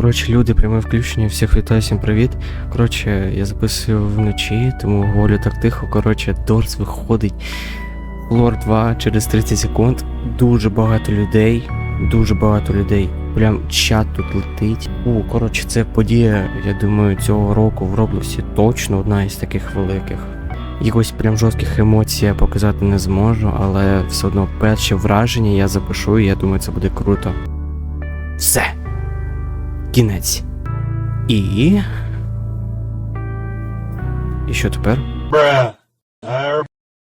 Коротше, люди, пряме включення, всіх вітаю, всім привіт. Коротше, я записую вночі, тому говорю так тихо. Коротше, Дорс виходить. Лор 2 через 30 секунд. Дуже багато людей. Дуже багато людей. Прям чат тут летить. У, коротше, це подія, я думаю, цього року в Роблоксі точно одна із таких великих. Якось прям жорстких емоцій я показати не зможу, але все одно перші враження я запишу, і я думаю, це буде круто. Все. Кінець. І. І що тепер?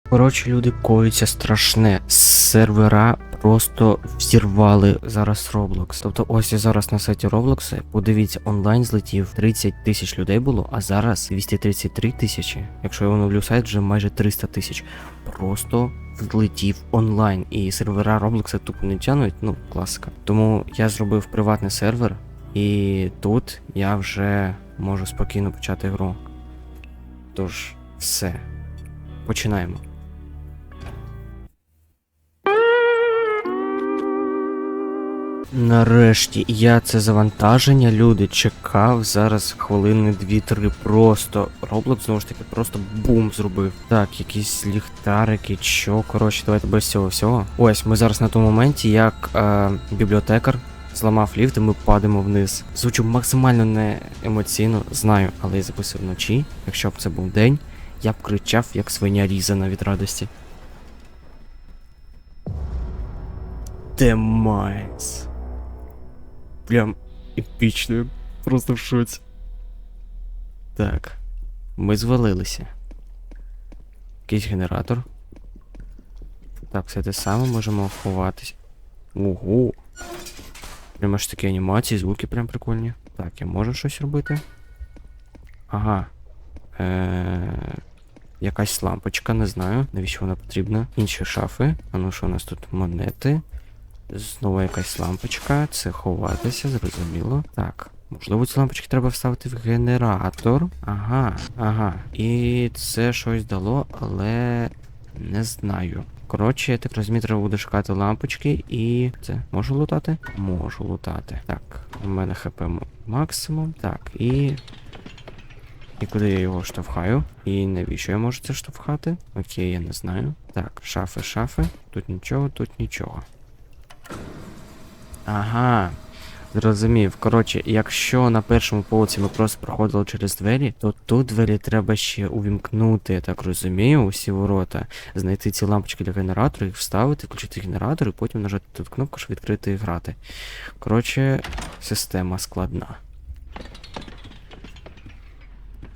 Коротше, люди коються страшне. Сервера просто взірвали зараз Roblox. Тобто, ось я зараз на сайті Roblox, подивіться, онлайн злетів 30 тисяч людей було, а зараз 233 тисячі. Якщо я оновлю сайт, вже майже 300 тисяч. Просто влетів онлайн. І сервера Roblox тупо не тянуть, ну, класика. Тому я зробив приватний сервер, і тут я вже можу спокійно почати гру. Тож, все. Починаємо. Нарешті я це завантаження, люди, чекав зараз хвилини 2-3. Просто Roblox знову ж таки просто бум зробив. Так, якісь ліхтарики, що, коротше, давайте без цього всього. Ось ми зараз на тому моменті, як е, бібліотекар зламав ліфт, і ми падаємо вниз. Звучу максимально не емоційно, знаю, але я записую вночі. Якщо б це був день, я б кричав, як свиня різана від радості. Демайс. Прям епічно, просто в шоці. Так. Ми звалилися. Якийсь генератор. Так, все те саме можемо ховатись. Ого. Прямо аж такі анімації, звуки прям прикольні. Так, я можу щось робити. Ага. Е- Якась лампочка, не знаю, навіщо вона потрібна. Інші шафи. А ну що у нас тут монети? Знову якась лампочка. Це ховатися, зрозуміло. Так. Можливо, ці лампочки треба вставити в генератор. Ага, ага. І це щось дало, але не знаю. Коротше, я так розумію, треба буде шукати лампочки і. Це можу лутати? Можу лутати. Так, у мене хп максимум. Так, і. І куди я його штовхаю? І навіщо я можу це штовхати? Окей, я не знаю. Так, шафи, шафи. Тут нічого, тут нічого. Ага. Зрозумів. Коротше, якщо на першому поверсі ми просто проходили через двері, то тут двері треба ще увімкнути, я так розумію, усі ворота, знайти ці лампочки для генератора, їх вставити, включити генератор і потім нажати тут кнопку, щоб відкрити і грати. Коротше, система складна.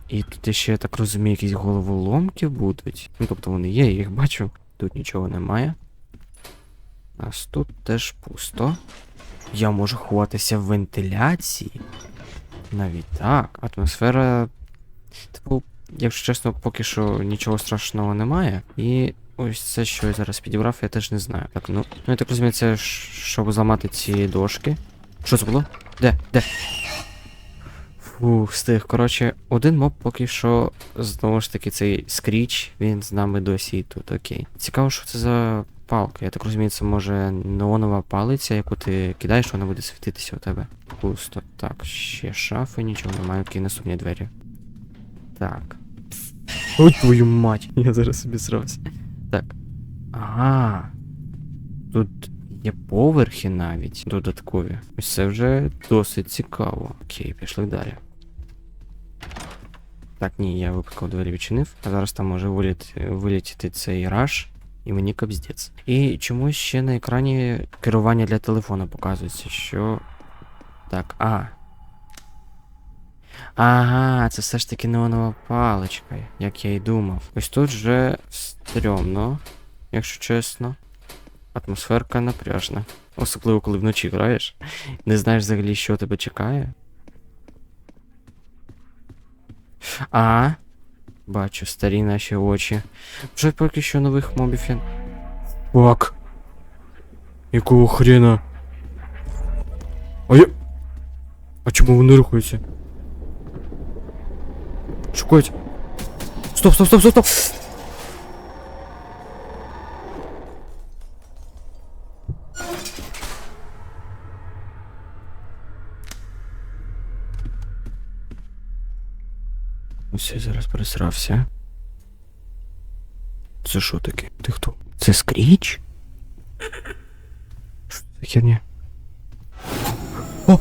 І тут ще, я так розумію, якісь головоломки будуть. Ну, тобто вони є, я їх бачу. Тут нічого немає. А тут теж пусто. Я можу ховатися в вентиляції. Навіть так. Атмосфера. Типу, якщо чесно, поки що нічого страшного немає. І ось це, що я зараз підібрав, я теж не знаю. Так, ну. Ну я так розумію, це щоб зламати ці дошки. Що це було? Де? Де? Фух, встиг. Коротше, один моб поки що, знову ж таки, цей скріч, він з нами досі тут, окей. Цікаво, що це за палка. Я так розумію, це може неонова палиця, яку ти кидаєш, вона буде світитися у тебе. Пусто. Так, ще шафи, нічого немає, окей, наступні двері. Так. Ой, твою мать! Я зараз собі срався. Так. Ага. Тут є поверхи навіть додаткові. Ось це вже досить цікаво. Окей, пішли далі. Так, ні, я випадково двері відчинив, а зараз там може виліт, вилітіти цей раш, і мені капздець. І чомусь ще на екрані керування для телефона показується, що. Так, а. Ага, це все ж таки неонова паличка, як я й думав. Ось тут вже стрьомно, якщо чесно. Атмосферка напряжна. Особливо, коли вночі граєш. Не знаєш взагалі, що тебе чекає. А. Бачу, старі наші очі. Вже поки що нових мобів я. Фак. Якого хрена? А я. А чому вони рухаються? Шукають. Стоп, стоп, стоп, стоп, стоп! Ось я зараз пересрався. Це що таке? Ти хто? Це скріч? За херня? О!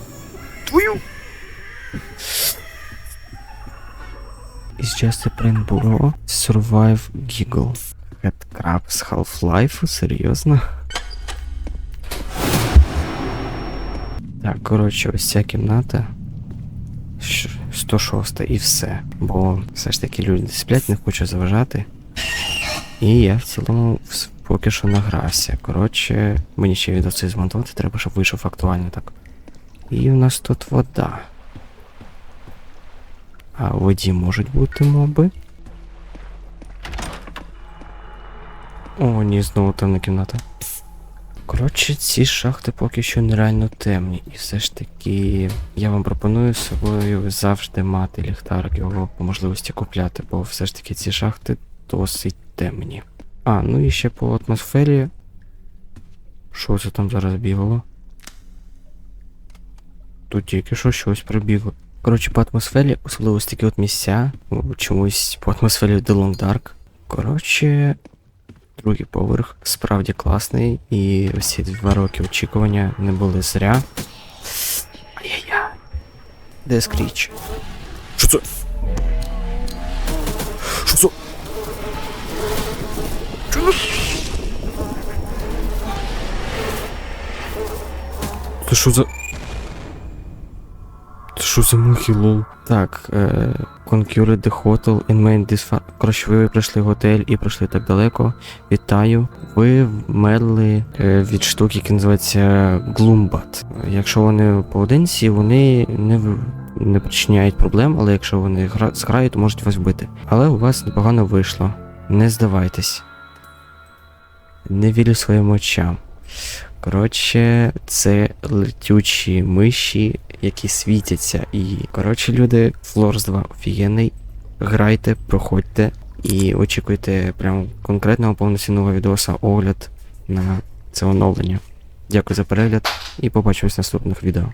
Твою! It's just a plain bro. Survive Giggle. Headcrab з Half-Life? Серйозно? Так, коротше, ось ця кімната. Щ- 106 і все. Бо все ж таки люди сплять, не хочу заважати. І я в цілому поки що награвся. Коротше, мені ще відео цей змонтувати, треба, щоб вийшов актуально так. І в нас тут вода. А у воді можуть бути моби. О, ні, знову темна кімната. Коротше, ці шахти поки що нереально темні. І все ж таки я вам пропоную з собою завжди мати ліхтарик його по можливості купляти, бо все ж таки ці шахти досить темні. А, ну і ще по атмосфері. Що це там зараз бігало? Тут тільки що щось прибігло. Коротше, по атмосфері, особливо ось такі от місця, чомусь по атмосфері The Long Dark. Коротше, другий поверх справді класний, і ось два роки очікування не були зря. Ай-яй-яй. Де скріч? Що це? Що це? Це що за. Що мухи, лол? Так, е, Conquer the Hotel and main Коротше, ви прийшли в готель і прийшли так далеко. Вітаю. Ви вмерли е, від штуки, яка називається Gloombat. Якщо вони поодинці, вони не, не причиняють проблем, але якщо вони гра... зграють, то можуть вас вбити. Але у вас непогано вийшло. Не здавайтесь. Не вірю своїм очам. Коротше, це летючі миші, які світяться. І, коротше, люди, Флорс 2 офігенний. Грайте, проходьте і очікуйте прям конкретного повноцінного відоса, огляд на це оновлення. Дякую за перегляд і побачимось в наступних відео.